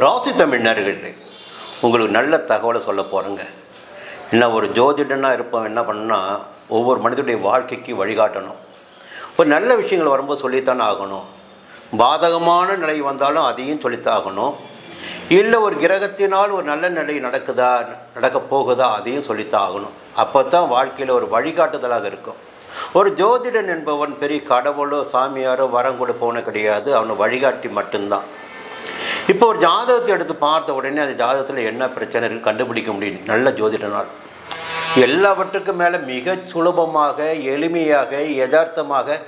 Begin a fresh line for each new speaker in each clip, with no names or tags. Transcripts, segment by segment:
ராசி தமிழ்நர்கள் உங்களுக்கு நல்ல தகவலை சொல்ல போகிறேங்க என்ன ஒரு ஜோதிடனாக இருப்போம் என்ன பண்ணால் ஒவ்வொரு மனிதனுடைய வாழ்க்கைக்கு வழிகாட்டணும். ஒரு நல்ல விஷயங்கள் வரும்போது சொல்லித்தானே ஆகணும். பாதகமான நிலை வந்தாலும் அதையும் சொல்லித்தான் ஆகணும் இல்லை ஒரு கிரகத்தினால் ஒரு நல்ல நிலை நடக்குதா நடக்க போகுதா அதையும் சொல்லித்தான் ஆகணும் அப்போ தான் வாழ்க்கையில் ஒரு வழிகாட்டுதலாக இருக்கும். ஒரு ஜோதிடன் என்பவன் பெரிய கடவுளோ சாமியாரோ வரம் கொடுப்பவனோ கிடையாது. அவனை வழிகாட்டி மட்டும்தான். இப்போ ஒரு ஜாதகத்தை எடுத்து பார்த்த உடனே அந்த ஜாதகத்தில் என்ன பிரச்சனை இருக்குது கண்டுபிடிக்க முடியும் நல்ல ஜோதிடனால் எல்லாவற்றுக்கும் மேலே மிக சுலபமாக எளிமையாக யதார்த்தமாக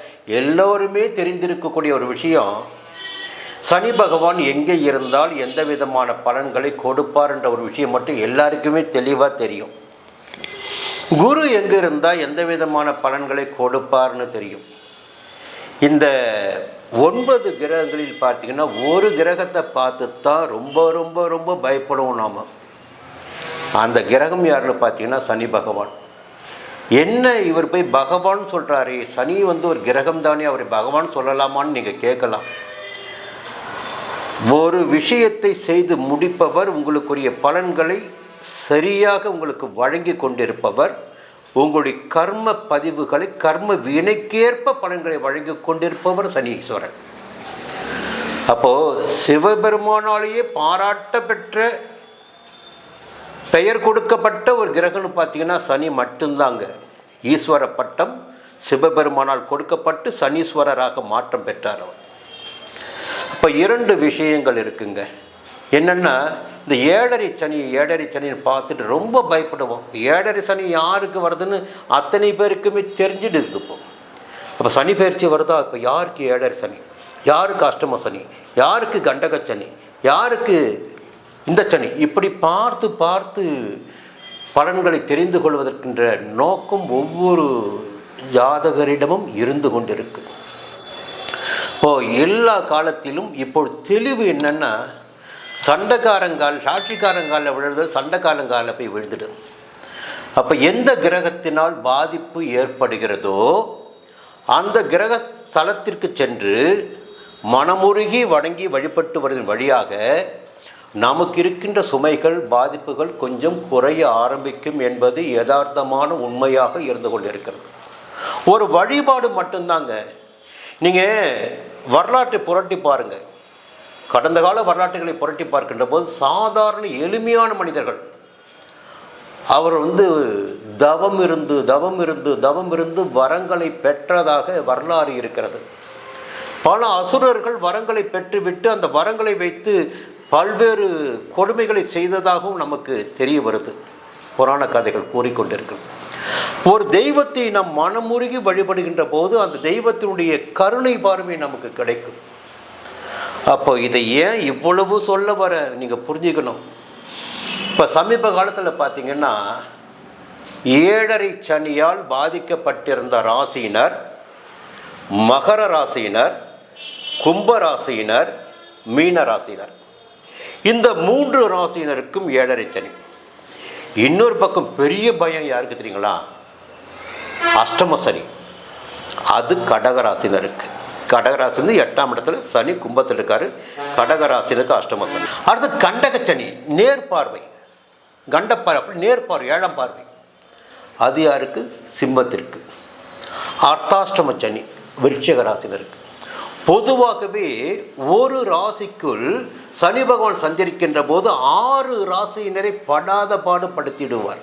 எல்லோருமே தெரிந்திருக்கக்கூடிய ஒரு விஷயம் சனி பகவான் எங்கே இருந்தால் எந்த விதமான பலன்களை கொடுப்பார் என்ற ஒரு விஷயம் மட்டும் எல்லாருக்குமே தெளிவாக தெரியும். குரு எங்கே இருந்தால் எந்த விதமான பலன்களை கொடுப்பார்னு தெரியும். இந்த ஒன்பது கிரகங்களில் பார்த்தீங்கன்னா ஒரு கிரகத்தை பார்த்து தான் ரொம்ப ரொம்ப ரொம்ப பயப்படுவோம் நாம். அந்த கிரகம் யாருன்னு பார்த்தீங்கன்னா சனி பகவான். என்ன இவர் போய் பகவான் சொல்கிறாரு சனி வந்து ஒரு கிரகம் தானே அவர் பகவான் சொல்லலாமான்னு நீங்கள் கேட்கலாம். ஒரு விஷயத்தை செய்து முடிப்பவர் உங்களுக்குரிய பலன்களை சரியாக உங்களுக்கு வழங்கி கொண்டிருப்பவர் உங்களுடைய கர்ம பதிவுகளை கர்ம வினைக்கேற்ப பலன்களை வழங்கி கொண்டிருப்பவர் சனீஸ்வரன் அப்போது சிவபெருமானாலேயே பாராட்ட பெற்ற பெயர் கொடுக்கப்பட்ட ஒரு கிரகம்னு பார்த்தீங்கன்னா சனி மட்டும்தாங்க. ஈஸ்வர பட்டம் சிவபெருமானால் கொடுக்கப்பட்டு சனீஸ்வரராக மாற்றம் பெற்றார் அவர். இப்போ இரண்டு விஷயங்கள் இருக்குங்க. என்னென்னா இந்த ஏழரை சனி ஏழரை சனின்னு பார்த்துட்டு ரொம்ப பயப்படுவோம். ஏழரை சனி யாருக்கு வருதுன்னு அத்தனை பேருக்குமே தெரிஞ்சுட்டு இருக்கு இப்போ அப்போ சனி பயிற்சி வருதா? இப்போ யாருக்கு ஏழரை சனி? யாருக்கு அஷ்டம சனி? யாருக்கு கண்டக சனி? யாருக்கு இந்த சனி? இப்படி பார்த்து பார்த்து பலன்களை தெரிந்து கொள்வதற்கின்ற நோக்கம் ஒவ்வொரு ஜாதகரிடமும் இருந்து கொண்டிருக்கு. இப்போது எல்லா காலத்திலும் இப்போ தெளிவு என்னென்னா சண்டைக்காரங்கால் சாட்சிக்காரங்காலில் விழுறது சண்டைக்காரங்காலில் போய் விழுந்துடும் அப்போ எந்த கிரகத்தினால் பாதிப்பு ஏற்படுகிறதோ அந்த கிரக ஸ்தலத்திற்கு சென்று மனமுருகி வணங்கி வழிபட்டு வருவதன் வழியாக நமக்கு இருக்கின்ற சுமைகள் பாதிப்புகள் கொஞ்சம் குறைய ஆரம்பிக்கும் என்பது யதார்த்தமான உண்மையாக இருந்து கொண்டிருக்கிறது. ஒரு வழிபாடு மட்டும்தாங்க. நீங்கள் வரலாற்றை புரட்டி பாருங்கள் கடந்த கால வரலாற்றுகளை புரட்டி பார்க்கின்ற போது சாதாரண எளிமையான மனிதர்கள். அவர் வந்து தவம் இருந்து தவம் இருந்து தவம் இருந்து வரங்களை பெற்றதாக வரலாறு இருக்கிறது. பல அசுரர்கள் வரங்களை பெற்றுவிட்டு அந்த வரங்களை வைத்து பல்வேறு கொடுமைகளை செய்ததாகவும் நமக்கு தெரிய வருது. புராண கதைகள் கூறிக்கொண்டிருக்கிறது. ஒரு தெய்வத்தை நம் மனமுருகி வழிபடுகின்ற போது அந்த தெய்வத்தினுடைய கருணை பார்வை நமக்கு கிடைக்கும். அப்போ இதை ஏன் இவ்வளவு சொல்ல வர நீங்கள் புரிஞ்சுக்கணும்? இப்போ சமீப காலத்தில் பார்த்தீங்கன்னா ஏழரை சனியால் பாதிக்கப்பட்டிருந்த ராசியினர் மகர ராசியினர் கும்ப ராசியினர் மீன ராசியினர். இந்த மூன்று ராசியினருக்கும் ஏழரை சனி. இன்னொரு பக்கம் பெரிய பயம் யாருக்கு தெரியுங்களா? அஷ்டம சனி. அது கடகராசினருக்கு கடகராசி வந்து எட்டாம் இடத்துல சனி கும்பத்தில் இருக்கார். கடகராசினருக்கு அஷ்டம சனி. அடுத்து கண்டக சனி நேர் பார்வை. கண்டப்பார்வை அப்படி நேர் பார்வை ஏழாம் பார்வை. அது யாருக்கு சிம்மத்திற்கு. அர்த்தாஷ்டம சனி விருட்சக ராசினருக்கு பொதுவாகவே ஒரு ராசிக்குள் சனி பகவான் சந்திருக்கின்ற போது ஆறு ராசியினரை படாத பாடுபடுத்திடுவார்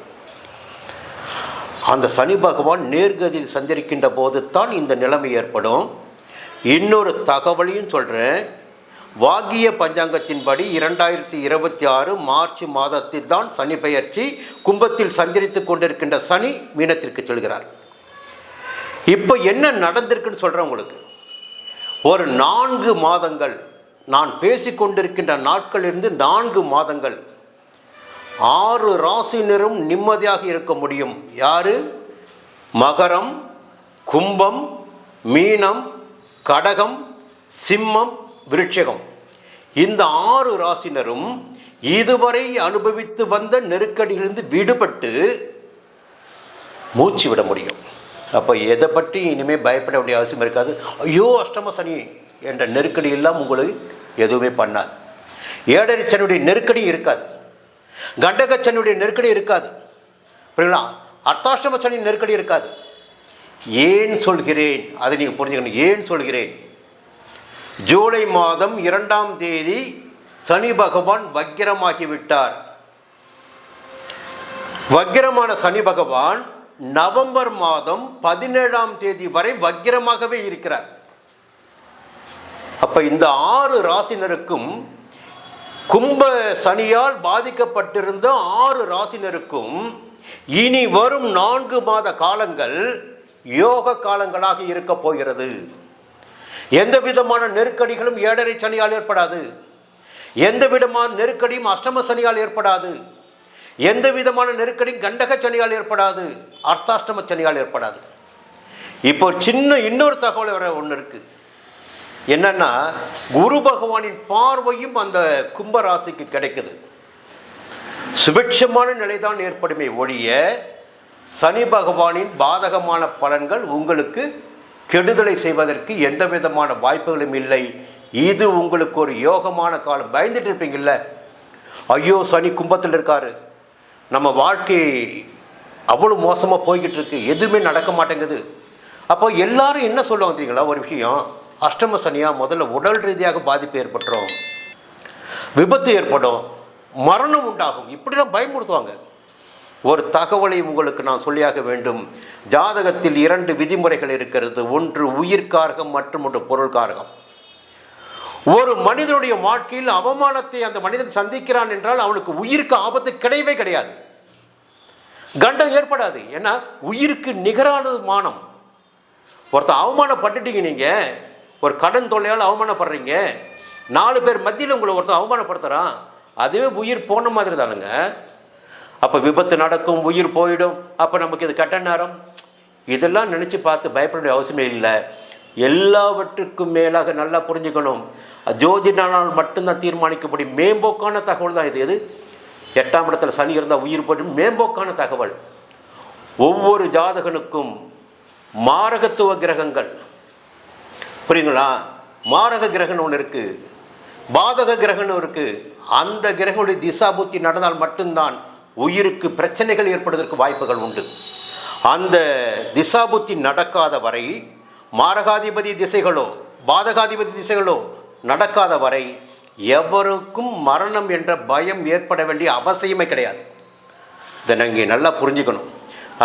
அந்த சனி பகவான் நேர்கதியில் சந்திருக்கின்ற போது தான் இந்த நிலைமை ஏற்படும். இன்னொரு தகவலையும் சொல்கிறேன் வாகிய பஞ்சாங்கத்தின்படி இரண்டாயிரத்தி இருபத்தி ஆறு மார்ச் மாதத்தில் தான் சனி பெயர்ச்சி கும்பத்தில் சஞ்சரித்து கொண்டிருக்கின்ற சனி மீனத்திற்கு செல்கிறார். இப்போ என்ன நடந்திருக்குன்னு சொல்கிறேன் உங்களுக்கு. ஒரு நான்கு மாதங்கள் நான் பேசிக்கொண்டிருக்கின்ற நாட்களிலிருந்து நான்கு மாதங்கள் ஆறு ராசினரும் நிம்மதியாக இருக்க முடியும். யாரு? மகரம் கும்பம் மீனம் கடகம் சிம்மம் விருட்சகம். இந்த ஆறு ராசினரும் இதுவரை அனுபவித்து வந்த நெருக்கடியிலிருந்து விடுபட்டு மூச்சு விட முடியும். அப்போ எதை பற்றி இனிமேல் பயப்பட வேண்டிய அவசியம் இருக்காது. ஐயோ அஷ்டம சனி என்ற நெருக்கடி எல்லாம் உங்களுக்கு எதுவுமே பண்ணாது. ஏடரிச்சனுடைய நெருக்கடி இருக்காது. கண்டகச்சனுடைய நெருக்கடி இருக்காது. புரியுங்களா அர்த்தாஷ்டம சனி நெருக்கடி இருக்காது. ஏன் சொல்கிறேன்? அதை நீங்கள் புரிஞ்சுக்கணும். ஏன் சொல்கிறேன்? ஜூலை மாதம் இரண்டாம் தேதி சனி பகவான் வக்கிரமாகி விட்டார். வக்கிரமான சனி பகவான் நவம்பர் மாதம் பதினேழாம் தேதி வரை வக்கிரமாகவே இருக்கிறார். அப்போ இந்த ஆறு ராசினருக்கும் கும்ப சனியால் பாதிக்கப்பட்டிருந்த ஆறு ராசினருக்கும் இனி வரும் நான்கு மாத காலங்கள் யோக காலங்களாக இருக்க போகிறது. எந்த விதமான நெருக்கடிகளும் ஏழரை சனியால் ஏற்படாது. எந்த விதமான நெருக்கடியும் அஷ்டம சனியால் ஏற்படாது. எந்த விதமான நெருக்கடியும் கண்டக சனியால் ஏற்படாது. அர்த்தாஷ்டம சனியால் ஏற்படாது. இப்போ சின்ன இன்னொரு தகவல் வர ஒன்று இருக்குது என்னன்னா குரு பகவானின் பார்வையும் அந்த கும்பராசிக்கு கிடைக்குது. சுபிட்சமான நிலைதான் ஏற்படுமே ஒழிய சனி பகவானின் பாதகமான பலன்கள் உங்களுக்கு கெடுதலை செய்வதற்கு எந்த விதமான வாய்ப்புகளும் இல்லை. இது உங்களுக்கு ஒரு யோகமான காலம். பயந்துட்டு இருப்பீங்கள்ல ஐயோ சனி கும்பத்தில் இருக்காரு. நம்ம வாழ்க்கை அவ்வளோ மோசமாக போய்கிட்டு இருக்கு எதுவுமே நடக்க மாட்டேங்குது. அப்போ எல்லாரும் என்ன சொல்லுவாங்க தெரியுங்களா? ஒரு விஷயம் அஷ்டம சனியாக முதல்ல உடல் ரீதியாக பாதிப்பு ஏற்பட்டுரும். விபத்து ஏற்படும். மரணம் உண்டாகும். இப்படிலாம் பயமுறுத்துவாங்க. ஒரு தகவலை உங்களுக்கு நான் சொல்லியாக வேண்டும். ஜாதகத்தில் இரண்டு விதிமுறைகள் இருக்கிறது. ஒன்று உயிர்காரகம் மற்றும் ஒன்று பொருள்காரகம் ஒரு மனிதனுடைய வாழ்க்கையில் அவமானத்தை அந்த மனிதன் சந்திக்கிறான் என்றால் அவனுக்கு உயிருக்கு ஆபத்து கிடையவே கிடையாது. கண்டம் ஏற்படாது. ஏன்னா உயிருக்கு நிகரானது மானம். ஒருத்தர் அவமானப்பட்டுட்டீங்க நீங்கள் ஒரு கடன் தொல்லையால் அவமானப்படுறீங்க. நாலு பேர் மத்தியில் உங்களை ஒருத்தர் அவமானப்படுத்துகிறான் அதுவே உயிர் போன மாதிரி தானுங்க. அப்போ விபத்து நடக்கும் உயிர் போயிடும். அப்போ நமக்கு இது கட்ட நேரம். இதெல்லாம் நினச்சி பார்த்து பயப்பட வேண்டிய அவசியமே இல்லை. எல்லாவற்றுக்கும் மேலாக நல்லா புரிஞ்சுக்கணும். ஜோதிடனால் மட்டும்தான் தீர்மானிக்க முடியும் மேம்போக்கான தகவல் தான் இது. எது? எட்டாம் இடத்துல சனி இருந்தால் உயிர் போய்டும். மேம்போக்கான தகவல். ஒவ்வொரு ஜாதகனுக்கும் மாரகத்துவ கிரகங்கள். புரியுங்களா? மாரக கிரகம்னு ஒன்று இருக்குது பாதக கிரகம்னு இருக்குது அந்த கிரகனுடைய திசாபுத்தி நடந்தால் மட்டும்தான் உயிருக்கு பிரச்சனைகள் ஏற்படுவதற்கு வாய்ப்புகள் உண்டு. அந்த திசாபுத்தி நடக்காத வரை மாரகாதிபதி திசைகளோ பாதகாதிபதி திசைகளோ நடக்காத வரை எவருக்கும் மரணம் என்ற பயம் ஏற்பட வேண்டிய அவசியமே கிடையாது. இதை நீங்கள் நல்லா புரிஞ்சுக்கணும்.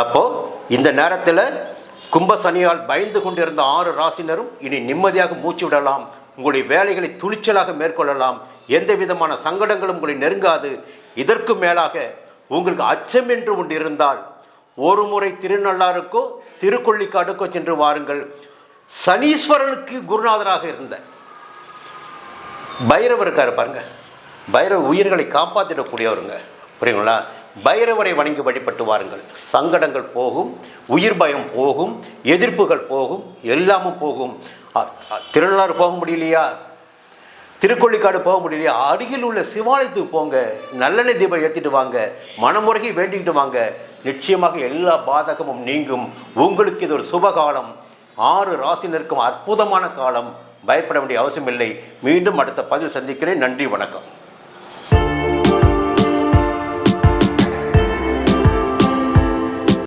அப்போது இந்த நேரத்தில் கும்ப சனியால் பயந்து கொண்டிருந்த ஆறு ராசினரும் இனி நிம்மதியாக மூச்சு விடலாம். உங்களுடைய வேலைகளை துணிச்சலாக மேற்கொள்ளலாம். எந்த விதமான சங்கடங்களும் உங்களை நெருங்காது. இதற்கு மேலாக உங்களுக்கு அச்சம் என்று ஒன்று இருந்தால் ஒரு முறை திருநள்ளாருக்கோ திருக்கொள்ளிக்காடுக்கோ சென்று வாருங்கள். சனீஸ்வரனுக்கு குருநாதராக இருந்த. பைரவர் இருக்கார் பாருங்க. பைரவ உயிர்களை காப்பாற்றிடக்கூடியவருங்க புரியுங்களா பைரவரை வணங்கி வழிபட்டு வாருங்கள். சங்கடங்கள் போகும் உயிர் பயம் போகும் எதிர்ப்புகள் போகும் எல்லாமும் போகும். திருநள்ளாறு போக முடியலையா? திருக்கொள்ளிக்காடு போக முடியலையா? அருகில் உள்ள சிவாலயத்துக்கு போங்க. நல்லெண்ணெய் தீபம் ஏற்றிட்டு வாங்க. மனமுறைகை வேண்டிக்கிட்டு வாங்க. நிச்சயமாக எல்லா பாதகமும் நீங்கும். உங்களுக்கு இது ஒரு சுபகாலம். ஆறு ராசினருக்கும் அற்புதமான காலம். பயப்பட வேண்டிய அவசியமில்லை. மீண்டும் அடுத்த பதிவு சந்திக்கிறேன். நன்றி வணக்கம்.